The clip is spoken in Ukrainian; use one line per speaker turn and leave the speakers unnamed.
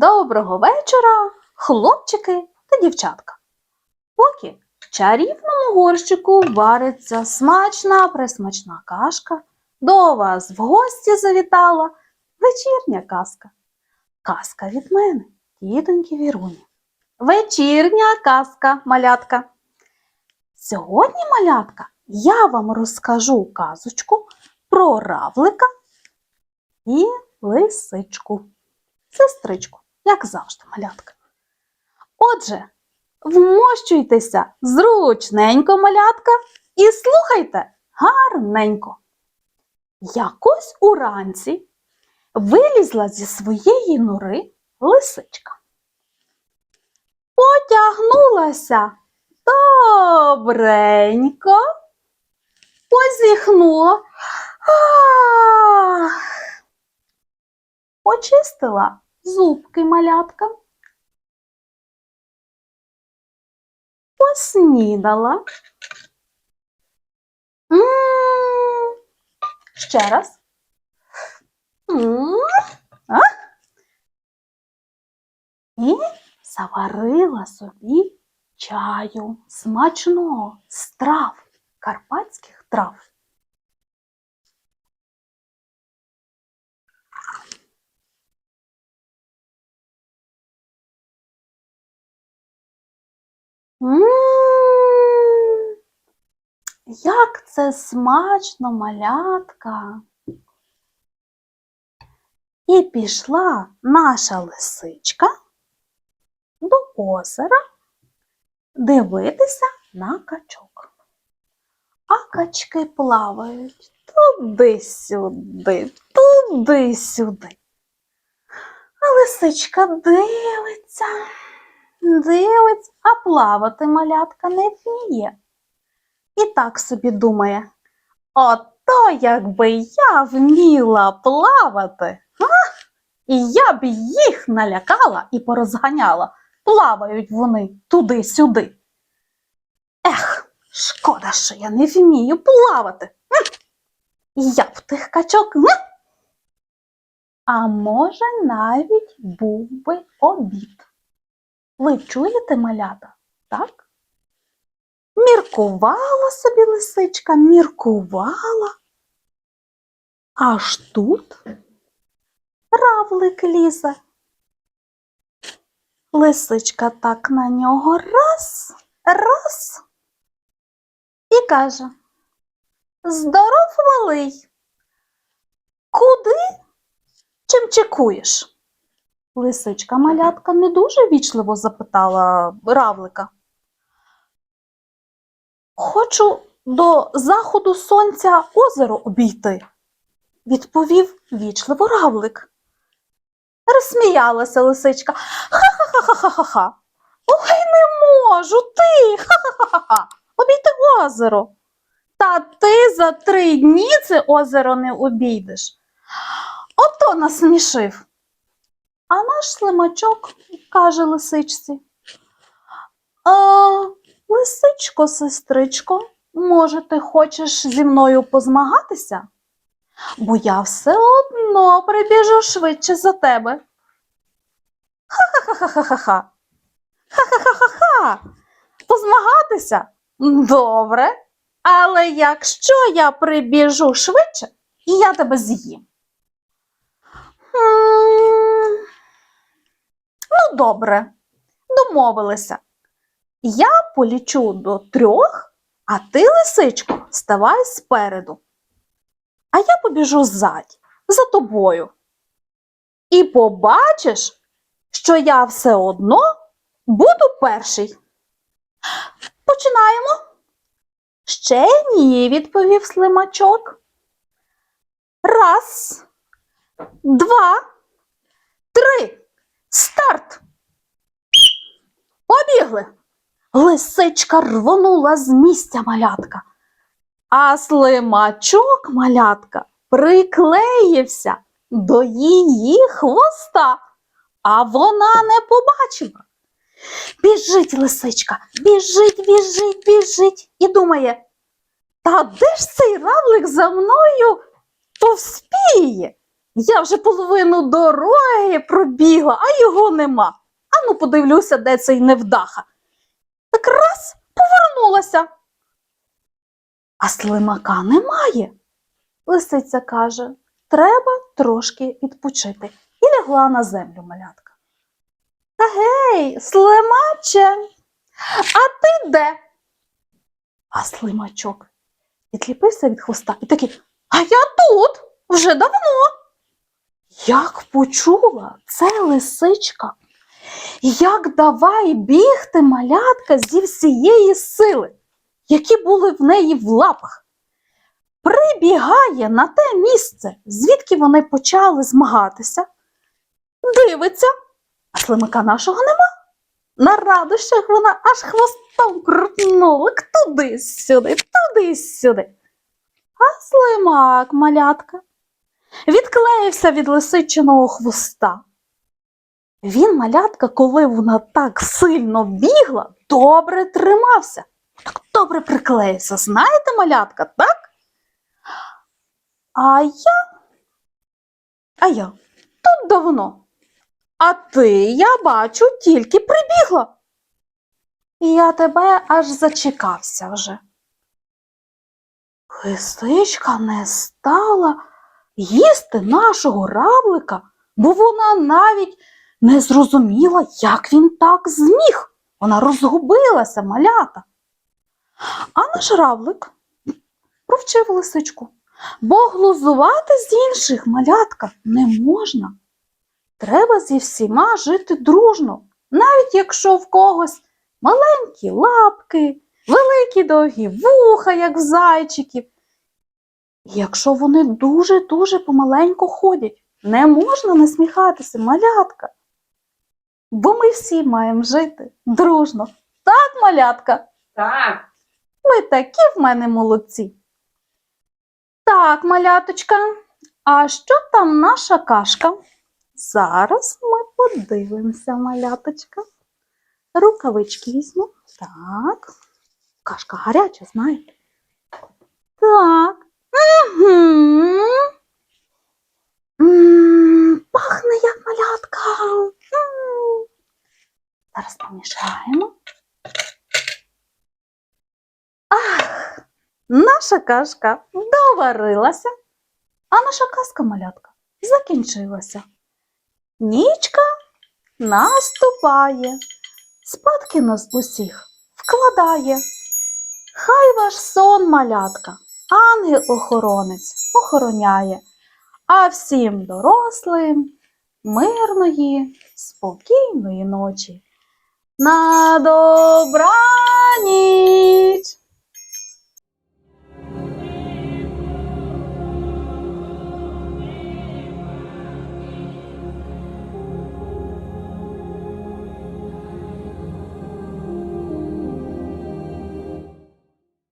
Доброго вечора, хлопчики та дівчатка. Поки в чарівному горщику вариться смачна присмачна кашка, до вас в гості завітала вечірня казка. Казка від мене, тітоньки Віруні. Вечірня казка, малятка. Сьогодні, малятка, я вам розкажу казочку про равлика і лисичку сестричку, як завжди, малятка. Отже, вмощуйтеся зручненько, малятка, і слухайте гарненько. Якось уранці вилізла зі своєї нори лисичка. Потягнулася добренько, позіхнула. Ах! Очистила зубки малятка. Поснідала. Ще раз. М? І заварила собі чаю смачного з трав, карпатських трав. М, Як це смачно, малятка. І пішла наша лисичка до озера дивитися на качок. А качки плавають туди-сюди, туди-сюди. А лисичка дивиться дивиться, а плавати малятка не вміє. І так собі думає, ото якби я вміла плавати, а? і я б їх налякала і порозганяла. Плавають вони туди-сюди. Ех, шкода, що я не вмію плавати. Я б тих качок. А може, навіть був би обід. Ви чуєте, малята, так? Міркувала собі лисичка, міркувала. Аж тут равлик лізе. Лисичка так на нього раз, раз і каже Здоров, малий, куди чим чекуєш? Лисичка малятка не дуже вічливо запитала равлика. Хочу до заходу сонця озеро обійти, відповів вічливо равлик. Розсміялася лисичка. Ха-ха-ха-ха-ха-ха. Ой, не можу ти. Ха-ха-ха-ха. Обійти озеро. Та ти за три дні це озеро не обійдеш. Ото насмішив. А наш слимачок каже лисичці. А, лисичко, сестричко, може, ти хочеш зі мною позмагатися? Бо я все одно прибіжу швидше за тебе. Ха-ха-ха-ха-ха-ха. Ха-ха-ха-ха-ха. Позмагатися? Добре. Але якщо я прибіжу швидше, я тебе з'їм. Добре, домовилися. Я полічу до трьох, а ти, лисичко, ставай спереду. А я побіжу ззаді, за тобою. І побачиш, що я все одно буду перший. Починаємо. Ще ні, відповів слимачок. Раз, два, три. Старт. Побігли. Лисичка рвонула з місця малятка, а слимачок малятка приклеївся до її хвоста, а вона не побачила. Біжить лисичка, біжить, біжить, біжить і думає, та де ж цей равлик за мною повспіє? Я вже половину дороги пробігла, а його нема. Ану, подивлюся, де цей невдаха. Так раз повернулася. А слимака немає. Лисиця каже, треба трошки відпочити. І лягла на землю малятка. Та гей, слимаче, а ти де? А слимачок відліпився від хвоста і такий, а я тут вже давно. Як почула це лисичка, як давай бігти малятка зі всієї сили, які були в неї в лапах. Прибігає на те місце, звідки вони почали змагатися, дивиться, а слимака нашого нема. На радощах вона аж хвостом крутнула туди-сюди, туди-сюди. А слимак, малятка, відклеївся від лисичиного хвоста. Він, малятка, коли вона так сильно бігла, добре тримався. Так добре приклеївся. Знаєте, малятка, так? А я. А я тут давно. А ти, я бачу, тільки прибігла. І я тебе аж зачекався вже. Лисичка не стала їсти нашого равлика, бо вона навіть не зрозуміла, як він так зміг. Вона розгубилася, малята. А наш равлик провчив лисичку, бо глузувати з інших малятка не можна. Треба зі всіма жити дружно, навіть якщо в когось маленькі лапки, великі довгі вуха, як в зайчиків. І Якщо вони дуже-дуже помаленьку ходять, не можна насміхатися, малятка. Бо ми всі маємо жити дружно. Так, малятка?
Так,
Ви такі в мене молодці. Так, маляточка, а що там наша кашка? Зараз ми подивимося, маляточка. Рукавички візьму. Так. Кашка гаряча, знаєте. Так. Угу. М, Пахне як малятка. М. Зараз. Ах, наша кашка доварилася, а наша казка малятка закінчилася. Нічка наступає, спадки нас усіх вкладає. Хай ваш сон, малятка, ангел-охоронець охороняє, а всім дорослим мирної, спокійної ночі на добраніч.